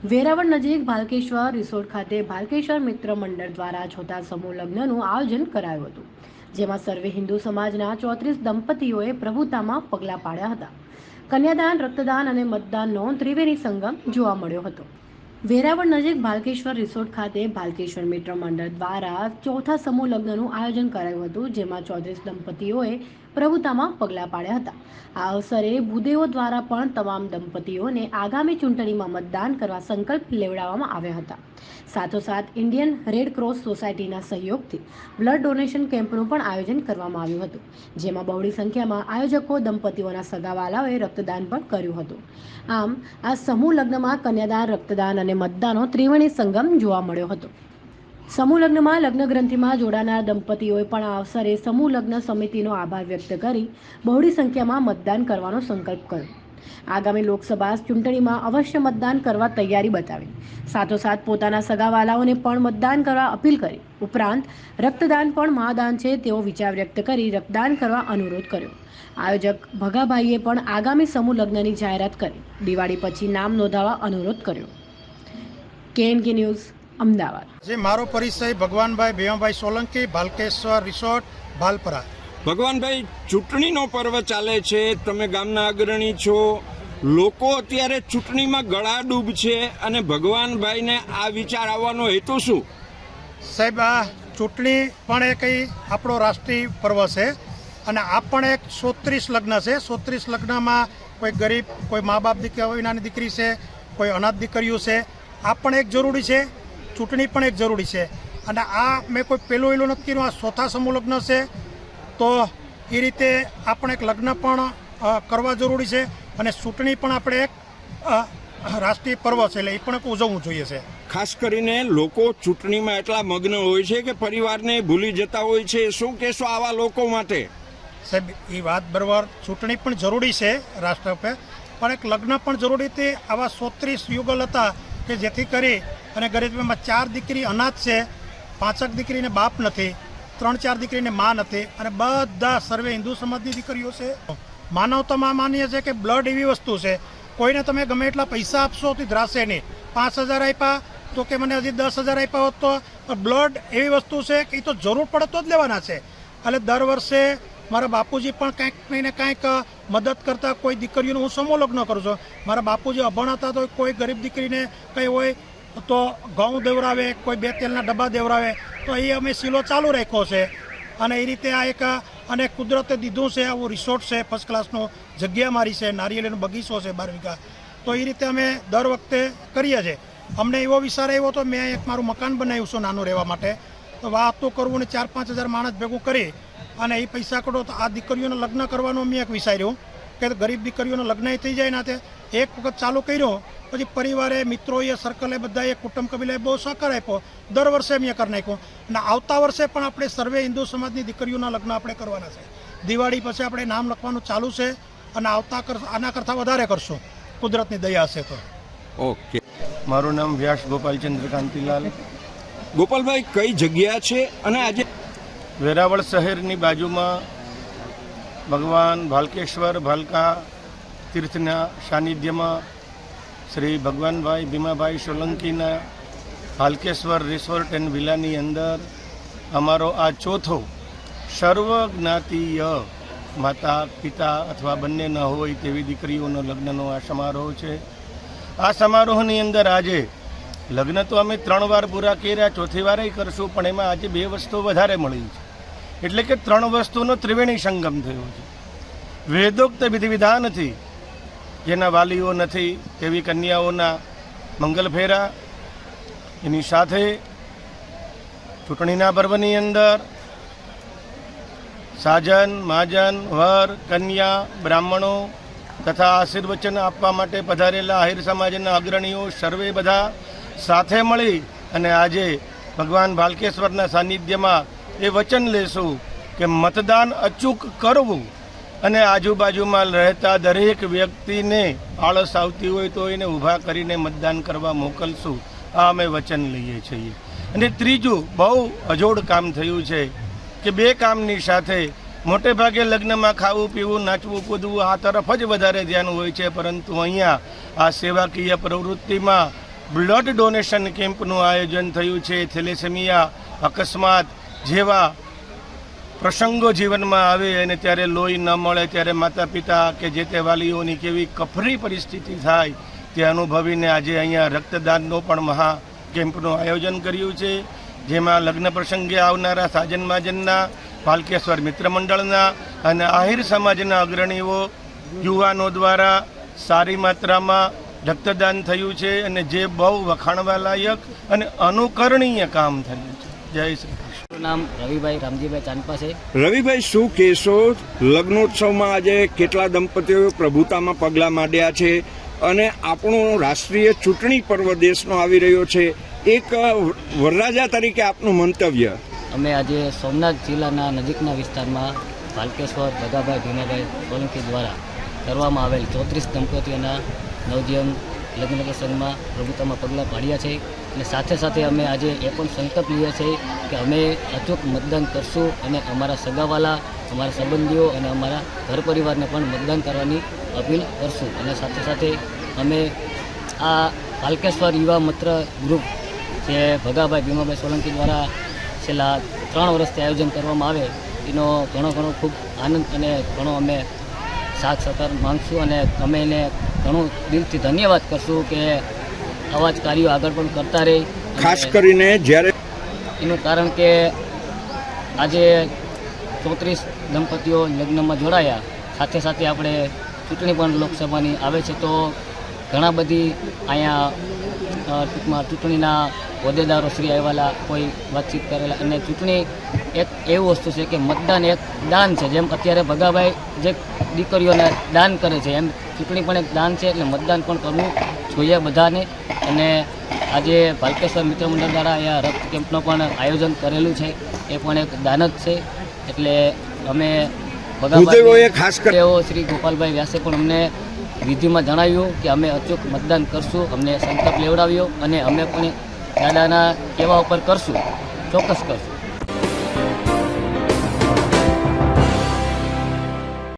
વેરાવળ નજીક ભાલકેશ્વર રિસોર્ટ ખાતે ભાલકેશ્વર મિત્ર મંડળ દ્વારા છોટા સમૂહ લગ્નનું આયોજન કરાયું હતું, જેમાં સર્વે હિન્દુ સમાજના ચોત્રીસ દંપતીઓએ પ્રભુતામાં પગલાં પાડ્યા હતા. કન્યાદાન, રક્તદાન અને મતદાનનો ત્રિવેણી સંગમ જોવા મળ્યો હતો. વેરાવળ નજીક ભાલકેશ્વર રિસોર્ટ ખાતે ભાલકેશ્વર મિત્ર મંડળ દ્વારા ચોથા સમૂહ લગ્નનું આયોજન કરાયું હતું, જેમાં ચોત્રીસ દંપતીઓએ પ્રભુતામાં પગલાં પાડ્યા હતા. આ અવસરે ભૂદેવો દ્વારા પણ તમામ દંપતીઓને આગામી ચૂંટણીમાં મતદાન કરવા સંકલ્પ લેવડાવવામાં આવ્યા હતા. સાથોસાથ ઇન્ડિયન રેડ ક્રોસ સોસાયટીના સહયોગથી બ્લડ ડોનેશન કેમ્પનું પણ આયોજન કરવામાં આવ્યું હતું, જેમાં બહોળી સંખ્યામાં આયોજકો દંપતીઓના સગાવાલાઓએ રક્તદાન પણ કર્યું હતું. આમ, આ સમૂહ લગ્નમાં કન્યાદાન, રક્તદાન અને મતદાનનો ત્રિવેણી સંગમ જોવા મળ્યો હતો. સમૂહ લગ્નમાં લગ્ન ગ્રંથિમાં જોડાનાર દંપતીઓએ પણ આ અવસરે સમૂહ લગ્ન સમિતિનો આભાર વ્યક્ત કરી બહોળી સંખ્યામાં મતદાન કરવાનો સંકલ્પ કર્યો. આગામી લોકસભા ચૂંટણીમાં અવશ્ય મતદાન કરવા તૈયારી બતાવી. સાથોસાથ પોતાના સગાવાલાઓને પણ મતદાન કરવા અપીલ કરી. ઉપરાંત રક્તદાન પણ મહાદાન છે તેવો વિચાર વ્યક્ત કરી રક્તદાન કરવા અનુરોધ કર્યો. આયોજક ભગાભાઈએ પણ આગામી સમૂહ લગ્નની જાહેરાત કરી. દિવાળી પછી નામ નોંધાવવા અનુરોધ કર્યો. KNK news Ahmedabad. જે મારો પરિચય ભગવાનભાઈ ભીમાભાઈ સોલંકી ભાલકેશ્વર રિસોર્ટ ભાલપરા. ભગવાનભાઈ ચૂંટણીનો પર્વ ચાલે છે તમે ગામના અગ્રણી છો. લોકો અત્યારે ચૂંટણીમાં ગળાડૂબ છે અને ભગવાનભાઈને આ વિચાર આવવાનો હેતુ શું? સાહેબ આ ચૂંટણી પણ એ કંઈ આપણો રાષ્ટ્રીય પર્વ છે અને આ પણ એક સોત્રીસ લગ્ન છે. સોત્રીસ લગ્નમાં કોઈ ગરીબ કોઈ મા બાપ દીકરી વિનાની દીકરી છે કોઈ અનાથ દીકરીઓ છે. આ પણ એક જરૂરી છે. ચૂંટણી પણ એક જરૂરી છે. અને આ મેં કોઈ પેલું એલું નથી કર્યું આ ચોથા સમૂહ લગ્ન છે. તો એ રીતે આપણે એક લગ્ન પણ કરવા જરૂરી છે અને ચૂંટણી પણ આપણે એક રાષ્ટ્રીય પર્વ છે એટલે એ પણ એક ઉજવવું જોઈએ છે. ખાસ કરીને લોકો ચૂંટણીમાં એટલા મગ્ન હોય છે કે પરિવારને ભૂલી જતા હોય છે. શું કહેશો આવા લોકો માટે? સાહેબ એ વાત બરાબર. ચૂંટણી પણ જરૂરી છે રાષ્ટ્ર પર પણ એક લગ્ન પણ જરૂરી હતી. આવા સોત્રીસ યુગલ હતા કે જેથી કરી અને ગરીબીમાં ચાર દીકરી અનાથ છે, પાંચક દીકરીને બાપ નથી, ત્રણ ચાર દીકરીને મા નથી અને બધા સર્વે હિન્દુ સમાજની દીકરીઓ છે. માનવતામાં માનીએ છીએ કે બ્લડ એવી વસ્તુ છે, કોઈને તમે ગમે એટલા પૈસા આપશો તો ધ્રાશે નહીં. પાંચ હજાર આપ્યા તો કે મને હજી દસ હજાર આપ્યા હોત તો બ્લડ એવી વસ્તુ છે કે એ તો જરૂર પડે તો જ લેવાના છે. એટલે દર વર્ષે મારા બાપુજી પણ કાંઈક ને કાંઈક મદદ કરતા કોઈ દીકરીઓનું હું સમૂહ કરું છું. મારા બાપુજી અભણ હતા તો કોઈ ગરીબ દીકરીને કંઈ હોય તો ઘઉં દેવરાવે, કોઈ બે તેલના ડબ્બા દેવરાવે, તો એ અમે સિલો ચાલુ રાખ્યો છે. અને એ રીતે આ એક, અને કુદરતે દીધું છે, આવું રિસોર્ટ છે ફર્સ્ટ ક્લાસનો જગ્યા મારી છે, નારિયેળીનો બગીચો છે, બાર વીઘા. તો એ રીતે અમે દર વખતે કરીએ છીએ. અમને એવો વિચાર આવ્યો તો મેં એક મારું મકાન બનાવ્યું છે નાનું રહેવા માટે. તો વાત તો કરવું ને ચાર પાંચ હજાર માણસ ભેગું કરી, અને એ પૈસા કરો તો આ દીકરીઓને લગ્ન કરવાનું મેં એક વિચાર્યું, કે ગરીબ દીકરીઓને લગ્ન થઈ જાય ના તે એક વખત ચાલુ કર્યો પછી પરિવારે મિત્રોએ સર્કલે બધાએ કુટુંબ કબીલાએ બહુ સહકાર આપ્યો. દર વર્ષે મેં કરી નાખ્યું. અને આવતા વર્ષે પણ આપણે સર્વે હિન્દુ સમાજની દીકરીઓના લગ્ન આપણે કરવાના છે. દિવાળી પછી આપણે નામ લખવાનું ચાલુ છે અને આવતા આના કરતાં વધારે કરશું. કુદરતની દયા હશે તો. ઓકે. મારું નામ વ્યાસ ગોપાલચંદ્ર કાંતિલાલ ગોપાલભાઈ કઈ જગ્યા છે અને આજે? વેરાવળ શહેરની બાજુમાં ભગવાન ભાલકેશ્વર ભાલકા તીર્થના સાનિધ્યમાં શ્રી ભગવાનભાઈ ભીમાભાઈ સોલંકીના ભાલકેશ્વર રિસોર્ટ એન્ડ વિલાની અંદર અમારો આ ચોથો સર્વ જ્ઞાતિય માતા, પિતા અથવા બંને ન હોય તેવી દીકરીઓનો લગ્નનો આ સમારોહ છે. આ સમારોહની અંદર આજે લગ્ન તો અમે ત્રણ વાર પૂરા કર્યા, ચોથી વારે કરશું, પણ એમાં આજે બે વસ્તુ વધારે મળી છે. એટલે કે ત્રણ વસ્તુનો ત્રિવેણી સંગમ થયો છે. વેદોક્ત વિધિ વિધાનથી જેના વાલીઓ નથી, તેવી કન્યાઓના મંગલ ફેરા. એની સાથે ચૂંટણીના પર્વની અંદર સાજન, માજન, વર, કન્યા, બ્રાહ્મણો તથા આશીર્વચન આપવા માટે પધારેલા આહિર સમાજના અગ્રણીઓ સર્વે બધા સાથે મળી અને આજે ભગવાન ભાલકેશ્વરના સાનિધ્યમાં એ વચન લેશું કે મતદાન અચૂક કરવું. અને આજુબાજુમાં રહેતા દરેક વ્યક્તિને આળસ આવતી હોય તો એને ઊભા કરીને મતદાન કરવા મોકલશું. આ અમે વચન લઈએ છીએ. અને ત્રીજું, બહુ અજોડ કામ થયું છે કે બે કામની સાથે મોટે ભાગે લગ્નમાં ખાવું, પીવું, નાચવું, કૂદવું આ તરફ જ વધારે ધ્યાન હોય છે, પરંતુ અહીંયા આ સેવાકીય પ્રવૃત્તિમાં બ્લડ ડોનેશન કેમ્પનું આયોજન થયું છે. થેલેસેમિયા અકસ્માત જેવા પ્રસંગો જીવનમાં આવે અને ત્યારે લોહી ન મળે, ત્યારે માતા પિતા કે જે તે વાલીઓની કેવી કફરી પરિસ્થિતિ થાય, તે અનુભવીને આજે અહીંયા રક્તદાનનો પણ મહા કેમ્પનું આયોજન કર્યું છે. જેમાં લગ્ન પ્રસંગે આવનારા સાજન માજનના, પાલકેશ્વર મિત્ર મંડળના અને આહિર સમાજના અગ્રણીઓ, યુવાનો દ્વારા સારી માત્રામાં રક્તદાન થયું છે અને જે બહુ વખાણવા લાયક અને અનુકરણીય કામ થયું છે. જય શ્રી મારું નામ રવિભાઈ રામજીભાઈ ચાંદપા છે. રવિભાઈ શું કહેશો? લગ્નોત્સવમાં આજે કેટલા દંપતીઓ પ્રભુતામાં પગલાં માંડ્યા છે? અને આપણો રાષ્ટ્રીય ચૂંટણી પર્વ દેશનો આવી રહ્યો છે. એક વરરાજા તરીકે આપનું મંતવ્ય? અમે આજે સોમનાથ જિલ્લાના નજીકના વિસ્તારમાં ભાલકેશ્વર ભગાભાઈ ભીમાભાઈ સોલંકી દ્વારા કરવામાં આવેલ ચોત્રીસ દંપતીઓના નવજીવન લગ્ન પ્રસંગમાં પ્રભુતામાં પગલાં પાડ્યા છે અને સાથે સાથે અમે આજે એ પણ સંકલ્પ લઈએ છીએ કે અમે અચૂક મતદાન કરશું અને અમારા સગાવાલા, અમારા સંબંધીઓ અને અમારા ઘર પરિવારને પણ મતદાન કરવાની અપીલ કરશું. અને સાથે સાથે અમે આ પાલકેશ્વર યુવા મિત્ર ગ્રુપ જે ભગાભાઈ ભીમાભાઈ સોલંકી દ્વારા છેલ્લા ત્રણ વર્ષથી આયોજન કરવામાં આવે, એનો ઘણો ઘણો ખૂબ આનંદ અને ઘણો અમે સાથ સહકાર માગશું અને અમે એને ઘણું દિલથી ધન્યવાદ કરશું કે આવા જ કાર્યો આગળ પણ કરતા રહે. ખાસ કરીને જ્યારે એનું કારણ કે આજે ચોત્રીસ દંપતીઓ લગ્નમાં જોડાયા. સાથે સાથે આપણે ચૂંટણી પણ લોકસભાની આવે છે તો ઘણા બધી અહીંયા ટૂંકમાં ચૂંટણીના હોદ્દેદારો શ્રી આવેલા કોઈ વાતચીત કરેલા અને ચૂંટણી એક એવું વસ્તુ છે કે મતદાન એક દાન છે જેમ અત્યારે ભગાભાઈ જે દીકરીઓને દાન કરે છે એમ ચૂંટણી પણ એક દાન છે એટલે મતદાન પણ કરવું જોઈએ બધાને. અને આજે ભાલકેશ્વર મિત્ર મંડળ દ્વારા અહીંયા રક્ત કેમ્પનું પણ આયોજન કરેલું છે એ પણ એક દાન જ છે. એટલે અમે ભગાભાઈ ખાસ તેઓ શ્રી ગોપાલભાઈ વ્યાસે પણ અમને વિધિમાં જણાવ્યું કે અમે અચૂક મતદાન કરશું અમને સંકલ્પ લેવડાવ્યો અને અમે પણ દાદાના કહેવા ઉપર કરશું ચોક્કસ કરશું.